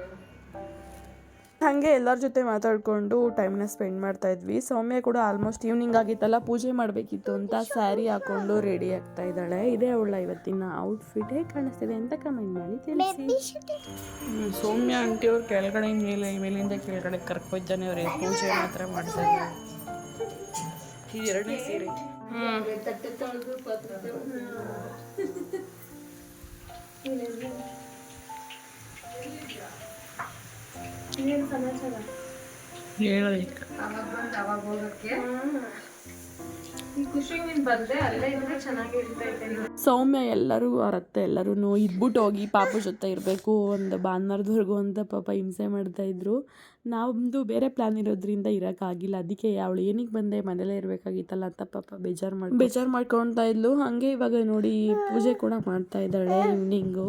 [SPEAKER 1] ಹಾಗೆ ಎಲ್ಲರ ಜೊತೆ ಮಾತಾಡಿಕೊಂಡು ಟೈಮ್ನ ಸ್ಪೆಂಡ್ ಮಾಡ್ತಾ ಇದ್ವಿ. ಸೌಮ್ಯ ಕೂಡ ಆಲ್ಮೋಸ್ಟ್ ಈವ್ನಿಂಗ್ ಆಗಿತ್ತಲ್ಲ ಪೂಜೆ ಮಾಡಬೇಕಿತ್ತು ಅಂತ ಸ್ಯಾರಿ ಹಾಕೊಂಡು ರೆಡಿ ಆಗ್ತಾ ಇದ್ದಾಳೆ. ಇದೇ ಅವಳ ಇವತ್ತಿನ ಔಟ್ಫಿಟ್ ಹೇಗೆ ಕಾಣಿಸ್ತಿದೆ ಅಂತ ಕಮೆಂಟ್ ಮಾಡಿ ತಿಳಿಸಿ. ಸೌಮ್ಯ ಆಂಟಿ ಅವ್ರು ಕೆಳಗಡೆ ಮೇಲೆ ಮೇಲಿಂದ ಕೆಳಗಡೆ ಕರ್ಕೊಯ್ತಾನೆ ಅವ್ರಿಗೆ ಪೂಜೆ ಮಾತ್ರ ಮಾಡ್ತಾ ಇದ್ದಾರೆ. ಎರಡನೇ ಸೀರೆ. ಹ್ಮ್.
[SPEAKER 5] ತಟ್ಟೆ ತೊಳೆದು ಪಾತ್ರೆ ತೊಳೆದು
[SPEAKER 1] ಹೇಳಬೇಕು.
[SPEAKER 5] ಅವಾಗ ಬಂದು ಅವಾಗ ಹೋಗಕ್ಕೆ?
[SPEAKER 1] ಸೌಮ್ಯ ಎಲ್ಲರೂ ಅರತ್ತೆ ಎಲ್ಲರೂ ಇದ್ಬಿಟ್ಟು ಹೋಗಿ ಪಾಪ ಜೊತೆ ಇರಬೇಕು ಒಂದು ಭಾನುವಾರದವರೆಗೂ ಅಂತ ಪಾಪ ಹಿಂಸೆ ಮಾಡ್ತಾ ಇದ್ರು. ನಮ್ಮದು ಬೇರೆ ಪ್ಲಾನ್ ಇರೋದ್ರಿಂದ ಇರೋಕ್ಕಾಗಿಲ್ಲ ಅದಕ್ಕೆ ಅವಳು ಏನಕ್ಕೆ ಬಂದೆ ಮನೇಲೇ ಇರಬೇಕಾಗಿತ್ತಲ್ಲ ಅಂತ ಪಾಪ ಬೇಜಾರು ಮಾಡಿ ಬೇಜಾರು ಮಾಡ್ಕೊಳ್ತಾ ಇದ್ಲು. ಹಾಗೆ ಇವಾಗ ನೋಡಿ ಪೂಜೆ ಕೂಡ ಮಾಡ್ತಾ ಇದ್ದಾಳೆ ಈವ್ನಿಂಗು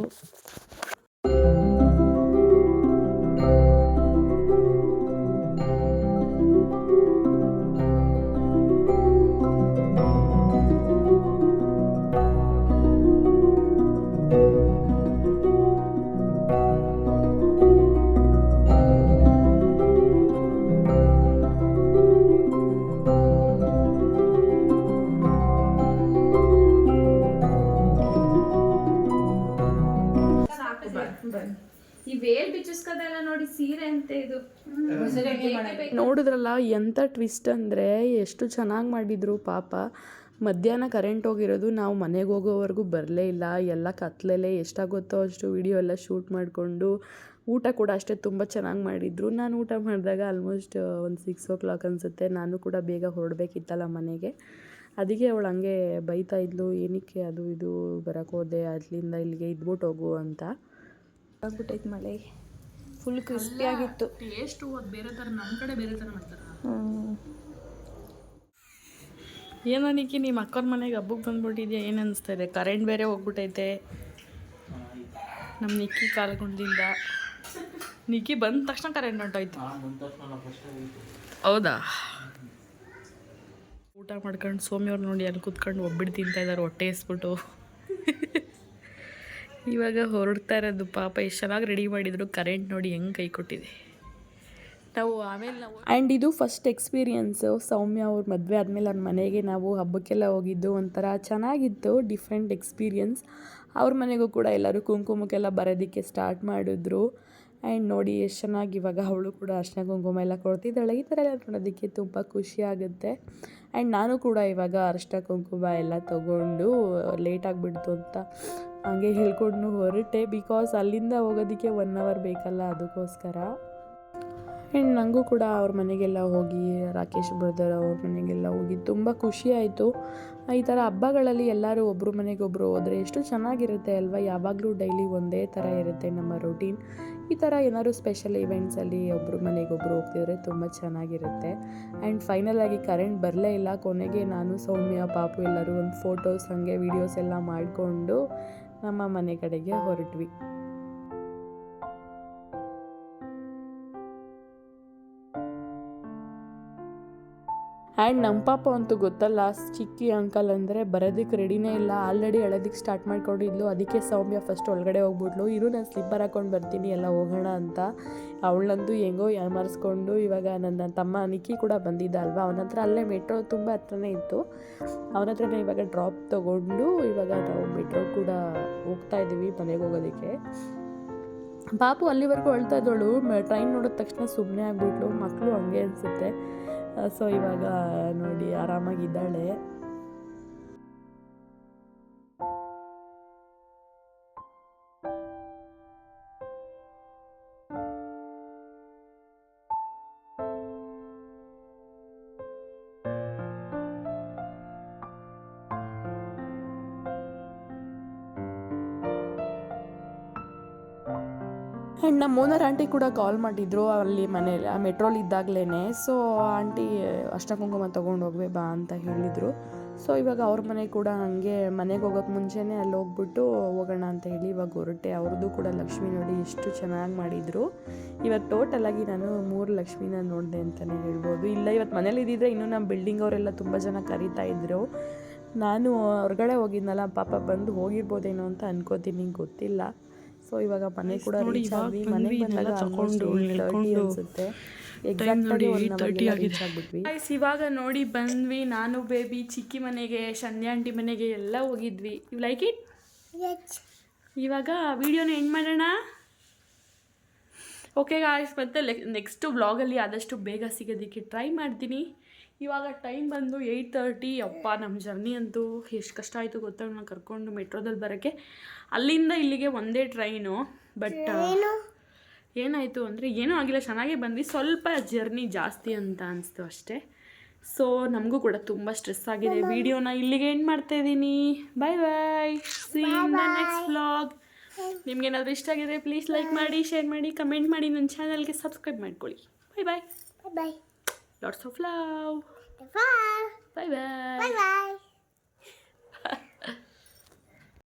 [SPEAKER 1] ಎಂಥ ಟ್ವಿಸ್ಟ್ ಅಂದರೆ ಎಷ್ಟು ಚೆನ್ನಾಗಿ ಮಾಡಿದ್ರು ಪಾಪ. ಮಧ್ಯಾಹ್ನ ಕರೆಂಟ್ ಹೋಗಿರೋದು ನಾವು ಮನೆಗೆ ಹೋಗೋವರೆಗೂ ಬರಲೇ ಇಲ್ಲ. ಎಲ್ಲ ಕತ್ಲೆಲೆ ಎಷ್ಟಾಗುತ್ತೋ ಅಷ್ಟು ವಿಡಿಯೋ ಎಲ್ಲ ಶೂಟ್ ಮಾಡಿಕೊಂಡು ಊಟ ಕೂಡ ಅಷ್ಟೇ ತುಂಬ ಚೆನ್ನಾಗಿ ಮಾಡಿದರು. ನಾನು ಊಟ ಮಾಡಿದಾಗ ಆಲ್ಮೋಸ್ಟ್ ಒಂದು ಸಿಕ್ಸ್ ಓ ಕ್ಲಾಕ್ ಅನಿಸುತ್ತೆ. ನಾನು ಕೂಡ ಬೇಗ ಹೊರಡಬೇಕಿತ್ತಲ್ಲ ಮನೆಗೆ. ಅದಕ್ಕೆ ಅವಳು ಹಂಗೆ ಬೈತಾ ಇದ್ಲು ಏನಕ್ಕೆ ಅದು ಇದು ಬರಕ್ಕೆ ಹೋದೆ? ಅಲ್ಲಿಂದ ಇಲ್ಲಿಗೆ ಇದ್ಬಿಟ್ಟು ಹೋಗು ಅಂತ.
[SPEAKER 2] ಆಗ್ಬಿಟ್ಟೈತೆ ಮಳೆ. ಫುಲ್ ಕ್ರಿಸ್ಪಿ ಆಗಿತ್ತು.
[SPEAKER 1] ಟೇಸ್ಟು ಅದು ಬೇರೆ ಥರ ನಮ್ಮ ಕಡೆ ಬೇರೆ ಥರ ಮಾಡ್ತಾರೆ. ಏನೋ ನಿಕ್ಕಿ ನಿಮ್ಮ ಅಕ್ಕವ್ರ ಮನೆಗೆ ಹಬ್ಬಕ್ಕೆ ಬಂದ್ಬಿಟ್ಟಿದ್ಯಾ? ಏನು ಅನಿಸ್ತಾ ಇದೆ? ಕರೆಂಟ್ ಬೇರೆ ಹೋಗ್ಬಿಟ್ಟೈತೆ ನಮ್ಮ ನಿಕ್ಕಿ ಕಾಲ್ಗೊಂಡಿಂದ. ನಿಕ್ಕಿ ಬಂದ ತಕ್ಷಣ ಕರೆಂಟ್ ಹೊಂಟೋಯ್ತು. ಹೌದಾ? ಊಟ ಮಾಡ್ಕೊಂಡು ಸೋಮ್ಯವ್ರು ನೋಡಿ ಅಲ್ಲಿ ಕೂತ್ಕೊಂಡು ಒಬ್ಬಿಟ್ಟು ತಿಂತಾ ಇದ್ದಾರೆ ಹೊಟ್ಟೆ ಎಸ್ಬಿಟ್ಟು. ಇವಾಗ ಹೊರಡ್ತಾ ಇರೋದು ಪಾಪ ಎಷ್ಟು ಚೆನ್ನಾಗಿ ರೆಡಿ ಮಾಡಿದ್ರು ಕರೆಂಟ್ ನೋಡಿ ಹೆಂಗೆ ಕೈ ಕೊಟ್ಟಿದೆ. ನಾವು ಆಮೇಲೆ ನಾವು ಆ್ಯಂಡ್ ಇದು ಫಸ್ಟ್ ಎಕ್ಸ್ಪೀರಿಯನ್ಸು ಸೌಮ್ಯ ಅವ್ರ ಮದುವೆ ಆದಮೇಲೆ ಅವ್ರ ಮನೆಗೆ ನಾವು ಹಬ್ಬಕ್ಕೆಲ್ಲ ಹೋಗಿದ್ದು, ಒಂಥರ ಚೆನ್ನಾಗಿತ್ತು ಡಿಫ್ರೆಂಟ್ ಎಕ್ಸ್ಪೀರಿಯನ್ಸ್ ಅವ್ರ ಮನೆಗೂ ಕೂಡ ಎಲ್ಲರೂ ಕುಂಕುಮಕ್ಕೆಲ್ಲ ಬರೋದಕ್ಕೆ ಸ್ಟಾರ್ಟ್ ಮಾಡಿದ್ರು. ಆ್ಯಂಡ್ ನೋಡಿ ಎಷ್ಟು ಚೆನ್ನಾಗಿ ಇವಾಗ ಅವಳು ಕೂಡ ಅರ್ಶಿನ ಕುಂಕುಮ ಎಲ್ಲ ಕೊಡ್ತಿದ್ದಾಳೆ. ಈ ಥರ ಎಲ್ಲ ನೋಡೋದಕ್ಕೆ ತುಂಬ ಖುಷಿ ಆಗುತ್ತೆ. ಆ್ಯಂಡ್ ನಾನು ಕೂಡ ಇವಾಗ ಅರ್ಶಿನ ಕುಂಕುಮ ಎಲ್ಲ ತೊಗೊಂಡು ಲೇಟ್ ಆಗಿಬಿಡ್ತು ಅಂತ ಹಂಗೆ ಹೇಳ್ಕೊಂಡು ಹೊರಟೆ. ಬಿಕಾಸ್ ಅಲ್ಲಿಂದ ಹೋಗೋದಕ್ಕೆ ಒನ್ ಅವರ್ ಬೇಕಲ್ಲ ಅದಕ್ಕೋಸ್ಕರ. ಆ್ಯಂಡ್ ನನಗೂ ಕೂಡ ಅವ್ರ ಮನೆಗೆಲ್ಲ ಹೋಗಿ, ರಾಕೇಶ್ ಬ್ರದರ್ ಅವ್ರ ಮನೆಗೆಲ್ಲ ಹೋಗಿ ತುಂಬ ಖುಷಿ ಆಯಿತು. ಈ ಥರ ಹಬ್ಬಗಳಲ್ಲಿ ಎಲ್ಲರೂ ಒಬ್ಬರು ಮನೆಗೊಬ್ಬರು ಹೋದರೆ ಎಷ್ಟು ಚೆನ್ನಾಗಿರುತ್ತೆ ಅಲ್ವಾ? ಯಾವಾಗಲೂ ಡೈಲಿ ಒಂದೇ ಥರ ಇರುತ್ತೆ ನಮ್ಮ ರೊಟೀನ್ ಈ ಥರ ಏನಾದ್ರು ಸ್ಪೆಷಲ್ ಈವೆಂಟ್ಸಲ್ಲಿ ಒಬ್ಬರು ಮನೆಗೊಬ್ಬರು ಹೋಗ್ತಿದ್ರೆ ತುಂಬ ಚೆನ್ನಾಗಿರುತ್ತೆ. ಆ್ಯಂಡ್ ಫೈನಲ್ ಆಗಿ ಕರೆಂಟ್ ಬರಲೇ ಇಲ್ಲ. ಕೊನೆಗೆ ನಾನು, ಸೌಮ್ಯ, ಪಾಪು ಎಲ್ಲರೂ ಒಂದು ಫೋಟೋಸ್ ಹಾಗೆ ವೀಡಿಯೋಸ್ ಎಲ್ಲ ಮಾಡಿಕೊಂಡು ನಮ್ಮ ಮನೆ ಕಡೆಗೆ ಹೊರಟ್ವಿ. ಆ್ಯಂಡ್ ನಮ್ಮ ಪಾಪ ಅಂತೂ ಗೊತ್ತಲ್ಲ, ಚಿಕ್ಕಿ ಅಂಕಲ್ ಅಂದರೆ ಬರೋದಕ್ಕೆ ರೆಡಿನೇ ಇಲ್ಲ. ಆಲ್ರೆಡಿ ಎಳೋದಕ್ಕೆ ಸ್ಟಾರ್ಟ್ ಮಾಡ್ಕೊಂಡಿದ್ಲು. ಅದಕ್ಕೆ ಸೌಮ್ಯ ಫಸ್ಟ್ ಒಳಗಡೆ ಹೋಗ್ಬಿಟ್ಲು. ಇರು ನಾನು ಸ್ಲಿಪ್ಪರ್ ಹಾಕೊಂಡು ಬರ್ತೀನಿ, ಎಲ್ಲ ಹೋಗೋಣ ಅಂತ. ಅವಳಂತೂ ಹೆಂಗೋ ಯಾಮರ್ಸ್ಕೊಂಡು ಇವಾಗ ನನ್ನ ತಮ್ಮ ನಿಕ್ಕಿ ಕೂಡ ಬಂದಿದ್ದ ಅಲ್ವಾ ಅವನ ಹತ್ರ ಅಲ್ಲೇ ಮೆಟ್ರೋ ತುಂಬ ಹತ್ರನೇ ಇತ್ತು. ಅವನ ಹತ್ರನೇ ಇವಾಗ ಡ್ರಾಪ್ ತೊಗೊಂಡು ಇವಾಗ ನಾವು ಮೆಟ್ರೋ ಕೂಡ ಹೋಗ್ತಾ ಇದ್ದೀವಿ ಮನೆಗೆ ಹೋಗೋದಕ್ಕೆ. ಪಾಪು ಅಲ್ಲಿವರೆಗೂ ಅಳ್ತಾ ಇದ್ದವಳು ಟ್ರೈನ್ ನೋಡಿದ ತಕ್ಷಣ ಸುಮ್ಮನೆ ಆಗ್ಬಿಟ್ಲು. ಮಕ್ಕಳು ಹಂಗೆ ಅನಿಸುತ್ತೆ. ಸೊ ಇವಾಗ ನೋಡಿ ಆರಾಮಾಗಿದ್ದಾಳೆ. ಆ್ಯಂಡ್ ನಮ್ಮ ಓನರ್ ಆಂಟಿ ಕೂಡ ಕಾಲ್ ಮಾಡಿದ್ರು ಅಲ್ಲಿ ಮನೇಲಿ ಆ ಮೆಟ್ರೋಲ್ ಇದ್ದಾಗಲೇ ಸೊ ಆಂಟಿ ಅಷ್ಟ ಕುಂಕುಮ ತೊಗೊಂಡು ಹೋಗ್ಬೇ ಬಾ ಅಂತ ಹೇಳಿದರು. ಸೊ ಇವಾಗ ಅವ್ರ ಮನೆ ಕೂಡ ಹಂಗೆ ಮನೆಗೆ ಹೋಗೋಕ್ಕೆ ಮುಂಚೆನೇ ಅಲ್ಲಿ ಹೋಗ್ಬಿಟ್ಟು ಹೋಗೋಣ ಅಂತ ಹೇಳಿ ಇವಾಗ ಹೊರಟೆ. ಅವ್ರದ್ದು ಕೂಡ ಲಕ್ಷ್ಮಿ ನೋಡಿ ಎಷ್ಟು ಚೆನ್ನಾಗಿ ಮಾಡಿದರು. ಇವತ್ತು ಟೋಟಲಾಗಿ ನಾನು ಮೂರು ಲಕ್ಷ್ಮೀನ ನೋಡಿದೆ ಅಂತಲೇ ಹೇಳ್ಬೋದು. ಇಲ್ಲ ಇವತ್ತು ಮನೇಲಿ ಇದ್ದಿದ್ರೆ ಇನ್ನೂ ನಮ್ಮ ಬಿಲ್ಡಿಂಗ್ ಅವರೆಲ್ಲ ತುಂಬ ಜನ ಕರೀತಾ ಇದ್ರು. ನಾನು ಹೊರಗಡೆ ಹೋಗಿದ್ನಲ್ಲ, ಪಾಪ ಬಂದು ಹೋಗಿರ್ಬೋದೇನೋ ಅಂತ ಅನ್ಕೋತೀನಿ, ಗೊತ್ತಿಲ್ಲ. ಸೊ ಇವಾಗ ಮನೆ ಕೂಡ ರೀಚ್ ಆದ್ವಿ. ಮನೆಗೆ ಬಂದಾಗ ತಗೊಂಡು ಅನ್ಸುತ್ತೆ. ಇವಾಗ ನೋಡಿ ಬಂದ್ವಿ. ನಾನು ಬೇಬಿ ಚಿಕ್ಕಿ ಮನೆಗೆ ಸಂಧ್ಯಾ ಆಂಟಿ ಮನೆಗೆ ಎಲ್ಲ ಹೋಗಿದ್ವಿ. ಯು ಲೈಕ್ ಇಟ್ ಇವಾಗ ವಿಡಿಯೋನ ಎಂಡ್ ಮಾಡೋಣ? ಓಕೆ ಗಾಯ್ಸ್ ಮತ್ತೆ ನೆಕ್ಸ್ಟು ಬ್ಲಾಗಲ್ಲಿ ಆದಷ್ಟು ಬೇಗ ಸಿಗೋದಿಕ್ಕೆ ಟ್ರೈ ಮಾಡ್ತೀನಿ. ಇವಾಗ ಟೈಮ್ ಬಂದು ಏಯ್ಟ್ ತರ್ಟಿ ಅಪ್ಪ ನಮ್ಮ ಜರ್ನಿ ಅಂತೂ ಎಷ್ಟು ಕಷ್ಟ ಆಯಿತು ಗೊತ್ತಾ? ನಾನು ಕರ್ಕೊಂಡು ಮೆಟ್ರೋದಲ್ಲಿ ಬರೋಕ್ಕೆ. ಅಲ್ಲಿಂದ ಇಲ್ಲಿಗೆ ಒಂದೇ ಟ್ರೈನು ಬಟ್ ಏನಾಯಿತು ಅಂದರೆ ಏನೂ ಆಗಿಲ್ಲ ಚೆನ್ನಾಗೇ ಬಂದ್ವಿ. ಸ್ವಲ್ಪ ಜರ್ನಿ ಜಾಸ್ತಿ ಅಂತ ಅನಿಸ್ತು ಅಷ್ಟೇ. ಸೊ ನಮಗೂ ಕೂಡ ತುಂಬ ಸ್ಟ್ರೆಸ್ ಆಗಿದೆ. ವಿಡಿಯೋನ ಇಲ್ಲಿಗೆ ಎಂಡ್ ಮಾಡ್ತಾ ಇದ್ದೀನಿ bye bye see next vlog ನಿಮ್ಗೇನಾದರೂ ಇಷ್ಟ ಆಗಿದ್ರೆ ಪ್ಲೀಸ್ ಲೈಕ್ ಮಾಡಿ ಶೇರ್ ಮಾಡಿ ಕಮೆಂಟ್ ಮಾಡಿ. ನನ್ನ ಚಾನಲ್ಗೆ ಸಬ್ಸ್ಕ್ರೈಬ್ ಮಾಡ್ಕೊಳ್ಳಿ. ಬಾಯ್ ಬಾಯ್
[SPEAKER 6] Bye.
[SPEAKER 1] lots of love.
[SPEAKER 6] Bye.
[SPEAKER 1] Bye
[SPEAKER 6] bye. Bye.